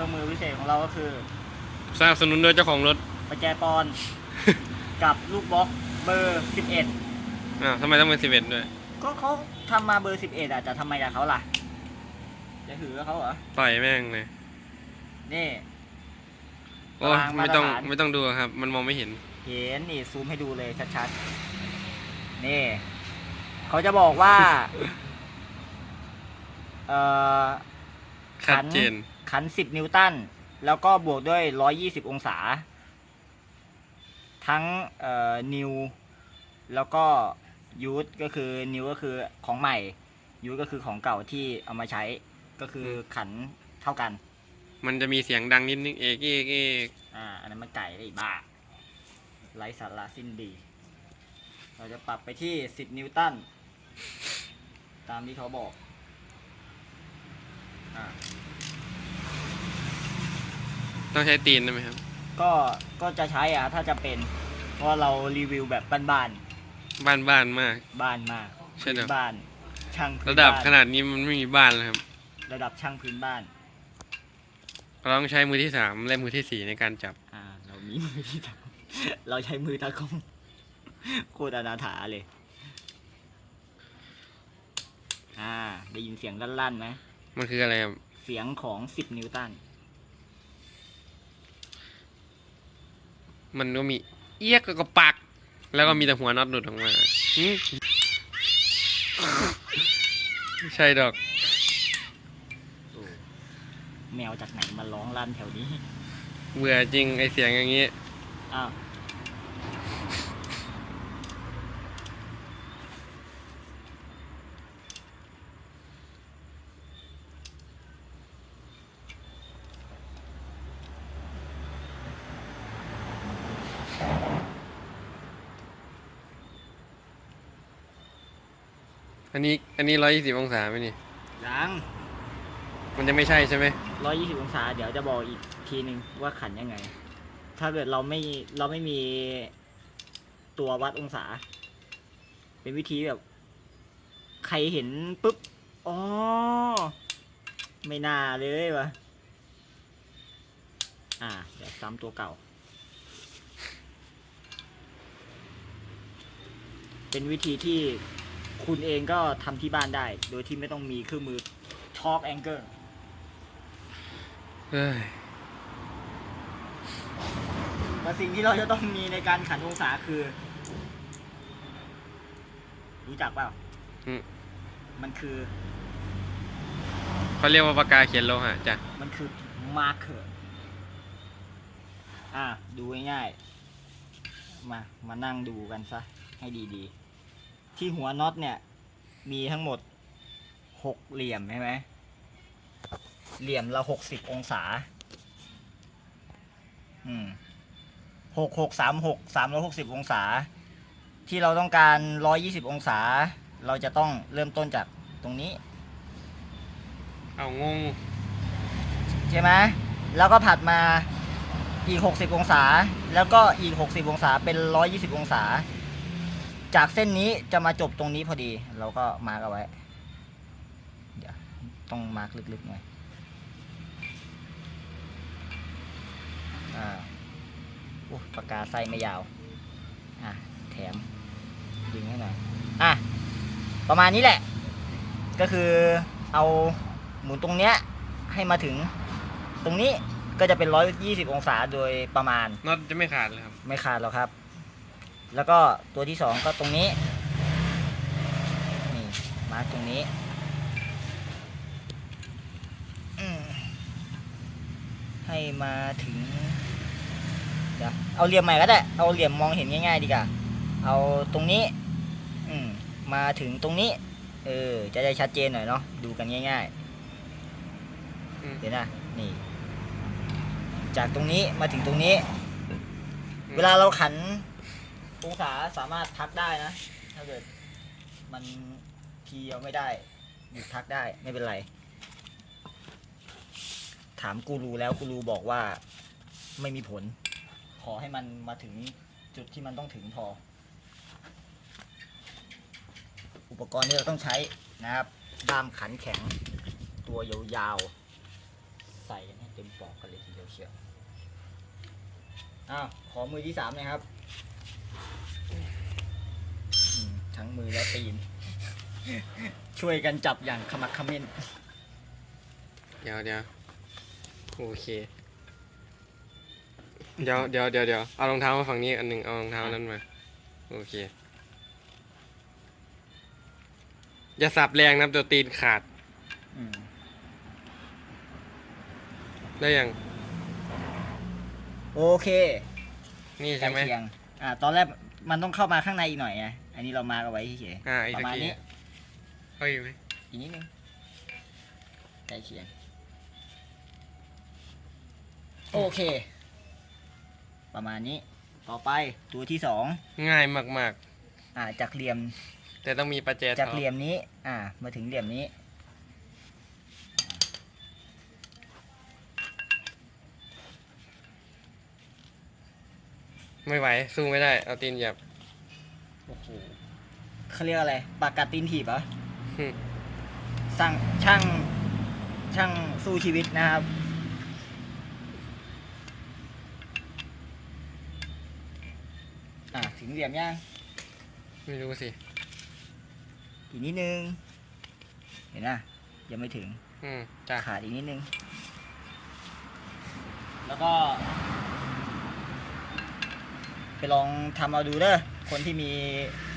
รื่องมือพิเศษของเราก็คือ สนับสนุนโดยเจ้าของรถประแจปอนกับลูกบล็อกเบอร์ 11อ้าวทำไมต้องเป็นสิบเอ็ดด้วย ก็เขาทำมาเบอร์ 11อะจะทำไมกับเขาล่ะ จะถือกับเขาเหรอ ต่อยแม่งเลย นี่ โอ้ยวางมาไม่ต้องตรฐาน ไม่ต้องดูครับ มันมองไม่เห็น เห็นนี่ซูมให้ดูเลยชัดๆ นี่ เขาจะบอกว่า เอ่อ ชัดเจน ขัน 10 นิวตัน แล้วก็บวกด้วย 120 องศา ทั้งเอ่อนิว แล้วก็ยูทก็คือนิวก็คือของใหม่ ยูทก็คือของเก่าที่เอามาใช้ ก็คือขันเท่ากัน มันจะมีเสียงดังนิดนึงเอกเอกเอกอ่า อันนั้นมันไก่ได้อีบ้าไร้สาระสิ้นดี เราจะปรับไปที่ 10 นิวตัน ตามที่เขาบอก อ่า ต้องใช้ตีนได้ไหมครับ ก็ก็จะใช้อะถ้าจะเป็น เพราะว่าเรารีวิวแบบบ้านบ้านบ้านมาก ๆบ้านมากใช่เดี๋ยวพื้นบ้านช่างพื้นระดับบ้านขนาดนี้มันไม่มีบ้านแล้วครับ ระดับช่างพื้นบ้านเราต้องใช้มือที่สามและมือที่สี่ในการจับ อ่าเรามีมือที่ทำเราใช้มือตะกล้องโคตรอนาถาเลยอ่าได้ยินเสียงลั่นๆไหมมันคืออะไรครับเสียงของ 10 นิวตัน มันก็มีเอียกกับปัก แล้วก็มีแต่หัวน็อตหลุดออกมาหึใช่ดอกโอ้แมวจากไหนมาร้องลั่นแถวนี้ เบื่อจริงไอเสียงอย่างนี้ อ้าว อันนี้อันนี้ร้อยยี่สิบองศาไหมนี่ ยังมันจะไม่ใช่ใช่ไหม120องศา เดี๋ยวจะบอกอีกทีหนึ่งว่าขันยังไง ถ้าเกิดเราไม่เราไม่มีตัววัดองศา เป็นวิธีแบบ ใครเห็นปุ๊บ อ๋อ ไม่น่าเลยวะอ่า เดี๋ยวซ้ำตัวเก่า เป็นวิธีที่ คุณเองก็ทำที่บ้านได้ โดยที่ไม่ต้องมีเครื่องมือ Talk Angle เฮ้ยแต่สิ่งที่เราจะต้องมีในการขันองศาคือ รู้จักเปล่า อืมมันคือ เขาเรียกว่าปากกาเขียนโลหะจ้ะ มันคือมาร์เกอร์ อะ ดูง่ายๆ มา มานั่งดูกันซะ ให้ดีๆ ที่หัวน็อตเนี่ย มีทั้งหมดหกเหลี่ยมใช่ไหมเหลี่ยมละหกสิบองศา อืมหกหกสามหกสามร้อยหกสิบองศา ที่เราต้องการร้อยยี่สิบองศา เราจะต้องเริ่มต้นจากตรงนี้ เอางง ใช่ไหมแล้วก็ผัดมาอีก60องศา แล้วก็อีก60องศาเป็น120องศา จากเส้นนี้จะมาจบตรงนี้พอดี เราก็มาร์กเอาไว้ เดี๋ยวต้องมาร์กลึกๆหน่อยอ่าโอ้ปากกาไส้ไม่ยาว อะ แถมดึงให้หน่อย อะ ประมาณนี้แหละ ก็คือเอาหมุนตรงเนี้ยให้มาถึงตรงนี้ก็จะเป็น 120 องศาโดยประมาณน็อตจะไม่ขาดเลยครับ ไม่ขาดหรอกครับ แล้วก็ตัวที่สองก็ตรงนี้ นี่ มาร์กตรงนี้อืมให้มาถึง เดี๋ยวเอาเหลี่ยมใหม่ก็ได้ เอาเหลี่ยมมองเห็นง่ายๆดีกว่า เอาตรงนี้ อืมมาถึงตรงนี้ เออ จะได้ชัดเจนหน่อยเนาะ ดูกันง่ายๆอืมเดี๋ยวนะ นี่ จากตรงนี้มาถึงตรงนี้อืมเวลาเราขัน องศาสามารถทักได้นะ ถ้าเกิดมันทีเดียวไม่ได้หยุดทักได้ไม่เป็นไร ถามกูรูแล้วกูรูบอกว่าไม่มีผล ขอให้มันมาถึงจุดที่มันต้องถึงพอ อุปกรณ์ที่เราต้องใช้นะครับด้ามขันแข็ง ตัวยาวๆ ใส่กันให้เต็มปอกกันเลยทีเดียวเชียวอ้าวขอมือที่สามน่อยครับ ทั้งมือและตีน ช่วยกันจับอย่างขมักเขม้นเดี๋ยวเดี๋ยวโอเค เดี๋ยวเดี๋ยวเดี๋ยวเดี๋ยวเอารองเท้ามาฝั่งนี้อันหนึ่งเอารองเท้านั้นมา โอเค อย่าสับแรงนะครับเดี๋ยวตีนขาด อืมได้ยัง โอเคนี่ใกล้ใช่ไหม เคียง อ่า ตอนแรกมันต้องเข้ามาข้างในอีกหน่อยไงอันนี้เรามาร์กเอาไว้เฉยอ่าอีกประตะมาณกี้นี้เข้าอยู่ไหมอีกนิดนึงใกล้เคียงโอเค ประมาณนี้ ต่อไปตัวที่สองง่ายมากอ่าจากเหลี่ยม ๆ แต่ต้องมีประแจ จากท็อปเหลี่ยมนี้ อ่า มาถึงเหลี่ยมนี้ ไม่ไหว สู้ไม่ได้ เอาตีนเหยียบโอ้โหเขาเรียกอะไร ปากกัดตีนถีบเหรอหึสร้างช่างช่างสู้ชีวิตนะครับ อะ ถึงเหลี่ยมยัง ไม่รู้สิ อีกนิดนึง เห็นนะยังไม่ถึง อืมจ้าขาดอีกนิดนึง แล้วก็ ไปลองทำเอาดูเด้อคนที่มี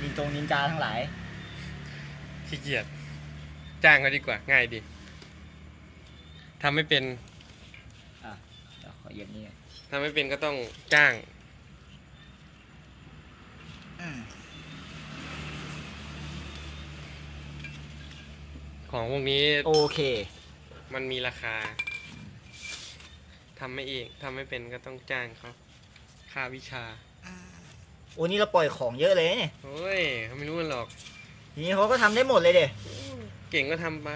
นินจงนินจาทั้งหลาย ขี้เกียจจ้างเขาดีกว่า ง่ายดีทำไม่เป็นอะเดี๋ยวขอเย็บนี่ก่อนทำไม่เป็นก็ต้องจ้าง อืมของพวกนี้โอเค มันมีราคาทำไม่เองทำไม่เป็นก็ต้องจ้างเขาค่าวิชา โอ้นี่เราปล่อยของเยอะเลยเนี่ยโอ้ยเขาไม่รู้กันหรอก ทีนี้เขาก็ทำได้หมดเลยเด็เก่งก็ทำไป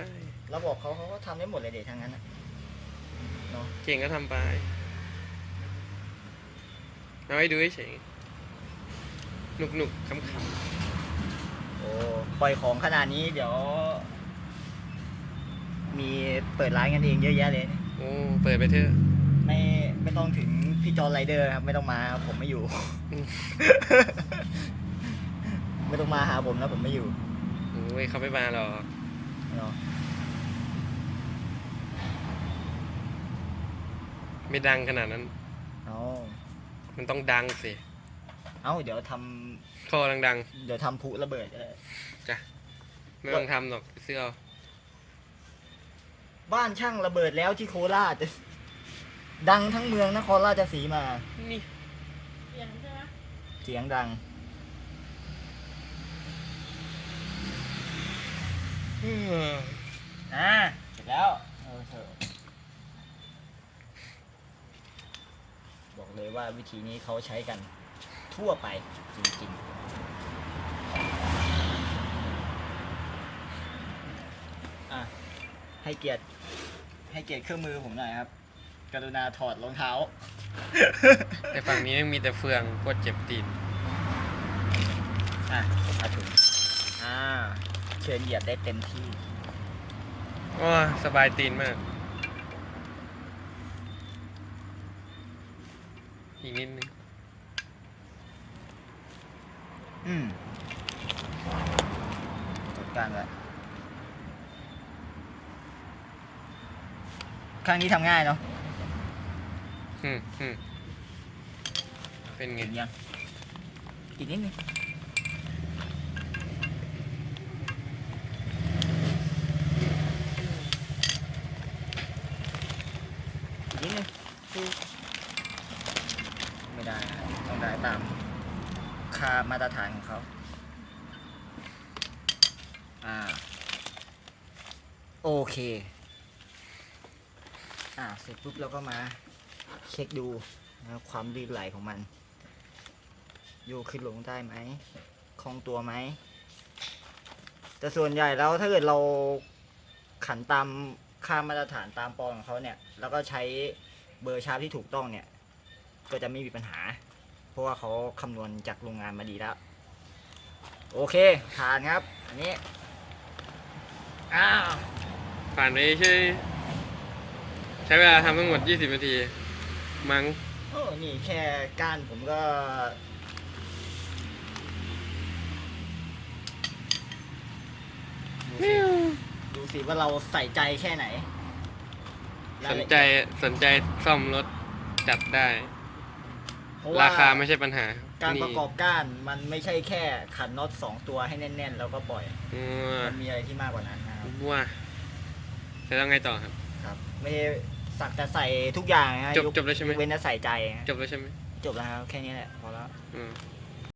เราบอกเขาเขาก็ทำได้หมดเลยเด็ทั้งนั้นนะเนาะเก่งก็ทำไปเอาให้ดูเฉยๆหนุกหนุกๆขำโอ้ปล่อยของขนาดนี้เดี๋ยว มีเปิดร้านกันเองเยอะแยะเลย ๆโอ้เปิดไปเถอะ ไม่ไม่ต้องถึง พี่จอร์นไรเดอร์ครับ ไม่ต้องมาครับผมไม่อยู่อืมไม่ต้องมาหาผมนะผมไม่อยู่โอ้ยเขาไม่มาหรอกเนาะไม่ดังขนาดนั้น เอามันต้องดังสิเอาเดี๋ยวทำคอดังเดี๋ยวทำพลุระเบิดก็ได้ๆไม่ต้องทำหรอกเสื้อเอาบ้านช่างระเบิดแล้วที่โคราช ดังทั้งเมืองนครราชสีมา นี่เสียงดังอ่าเสร็จแล้วเออเถอะบอกเลยว่าวิธีนี้เขาใช้กันทั่วไปจริงๆ อะ ให้เกียรติให้เกียรติเครื่องมือผมหน่อยครับ กรุณาถอดรองเท้า แต่ฝั่งนี้ยังมีแต่เฟืองโคตรเจ็บตีนอะมาถึงอ่า เชิญเหยียบได้เต็มที่ โอ้สบายตีนมาก อีกนิดนึงอืมจัดการแล้วครั้งนี้ทำง่ายเนาะ อืมอืมเป็นไงถึงยังอีกนิดนึงอีกนิดนึงไม่ได้อะต้องได้ตามค่ามาตรฐานของเขาอ่า โอเค อ่า เสร็จปุ๊บเราก็มา เช็คดูนะความลื่นไหลของมัน โยกขึ้นลงได้ไหมคล่องตัวไหม แต่ส่วนใหญ่แล้วถ้าเกิดเราขันตามค่ามาตรฐานตามปอนของเขาเนี่ย แล้วก็ใช้เบอร์ชาร์ปที่ถูกต้องเนี่ย ก็จะไม่มีปัญหา เพราะว่าเขาคำนวณจากโรงงานมาดีแล้ว โอเคผ่านครับ อันนี้ อ้าว ผ่านไปใช่ใช้เวลาทำทั้งหมด 20 นาที มั้งโอ้นี่แค่ก้านผมก็ดูสิดูสิว่าเราใส่ใจแค่ไหนสนใจสนใจซ่อมรถจัดได้ เพะว่ ราคาไม่ใช่ปัญหาการนี่ประกอบก้านมันไม่ใช่แค่ขันน็อตสองตัวให้แน่นๆ แล้วก็ปล่อยอืมมันมีอะไรที่มากกว่านั้นนะครับ ว่าจะต้องไงต่อครับ ครับ ไม่ได้ สักแต่ใส่ทุกอย่างนะจบยกจบแล้วใช่ไหมยกเว้นแต่ใส่ใจนะจบแล้วใช่ไหมจบแล้วครับแค่นี้แหละพอแล้ว อืม